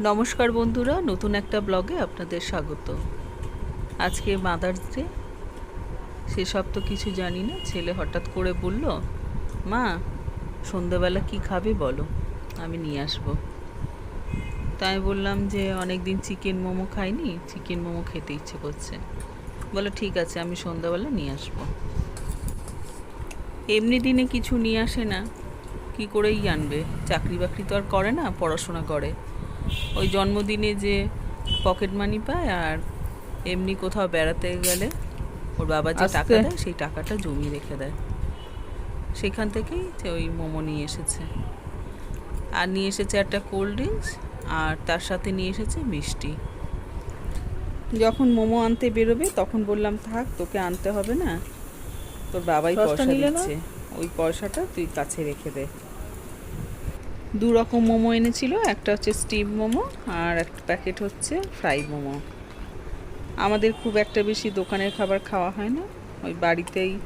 নমস্কার বন্ধুরা, নতুন একটা ব্লগে আপনাদের স্বাগত। আজকে মাদার্স ডে সেসব তো কিছু জানি না। ছেলে হঠাৎ করে বলল, মা, সন্ধ্যাবেলা কি খাবে বলো, আমি নিয়ে আসব। তাই বললাম যে অনেক দিন চিকেন মোমো খাইনি, চিকেন মোমো খেতে ইচ্ছে করছে। বলো ঠিক আছে, আমি সন্ধ্যাবেলা নিয়ে আসব। এমনি দিনে কিছু নিয়ে আসে না, কি করেই আনবে? চাকরি বাকরি তো আর করে না, পড়াশোনা করে। ওই জন্মদিনে যে পকেট মানি পায় আর এমনি কোথাও বেড়াতে গেলে ওর বাবা যে টাকা দেয় সেই টাকাটা জমিয়ে রেখে দেয়। সেখান থেকেই যে ওই মোমো নিয়ে এসেছে। আর নিয়ে এসেছে একটা কোল্ড ড্রিঙ্কস আর তার সাথে নিয়ে এসেছে মিষ্টি। যখন মোমো আনতে বেরোবে তখন বললাম থাক তোকে আনতে হবে না। তোর বাবাই পয়সা দিচ্ছে। ওই পয়সাটা তুই কাছে রেখে দে। দু রকম মোমো এনেছিল, একটা হচ্ছে স্টিম মোমো আর একটা প্যাকেট হচ্ছে ফ্রাই মোমো। আমাদের খুব একটা বেশি দোকানের খাবার খাওয়া হয় না। ওই বাড়িতেই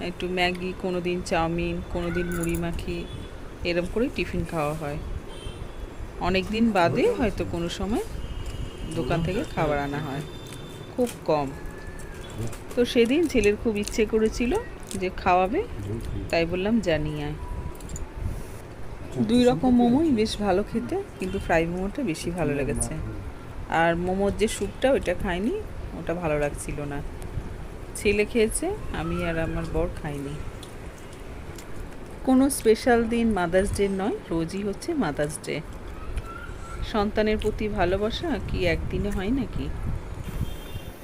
একটু ম্যাগি কোনো দিন চাউমিন কোনো দিন মুড়ি মাখি, এরম করেই টিফিন খাওয়া হয়। অনেক দিন বাদে হয়তো কোনো সময় দোকান থেকে খাবার আনা হয়। খুব কম। তো সেদিন ছেলের খুব ইচ্ছে করেছিল যে খাওয়াবে, তাই বললাম জানিয়ে আয়। দুই রকম মোমোই বেশ ভালো খেতে কিন্তু ফ্রাই মোমোটা বেশি ভালো লেগেছে। আর মোমোর যে স্যুপটা ওইটা খাইনি ওটা ভালো লাগছিল না। ছেলে খেয়েছে আমি আর আমার বর খাইনি। কোনো স্পেশাল দিন মাদার্স ডে নয় রোজই হচ্ছে মাদার্স ডে সন্তানের প্রতি ভালোবাসা কি একদিনে হয় নাকি?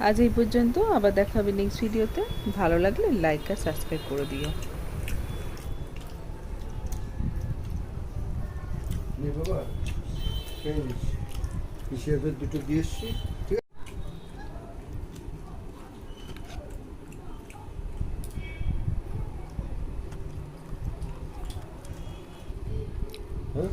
আজ এই পর্যন্ত আবার দেখা হবে নেক্সট ভিডিওতে ভালো লাগলে লাইক আর সাবস্ক্রাইব করে দিও। নে বাবা খেয়ে নিস। হিসেবে দুটো দিয়ে এসছি ঠিক হ্যাঁ?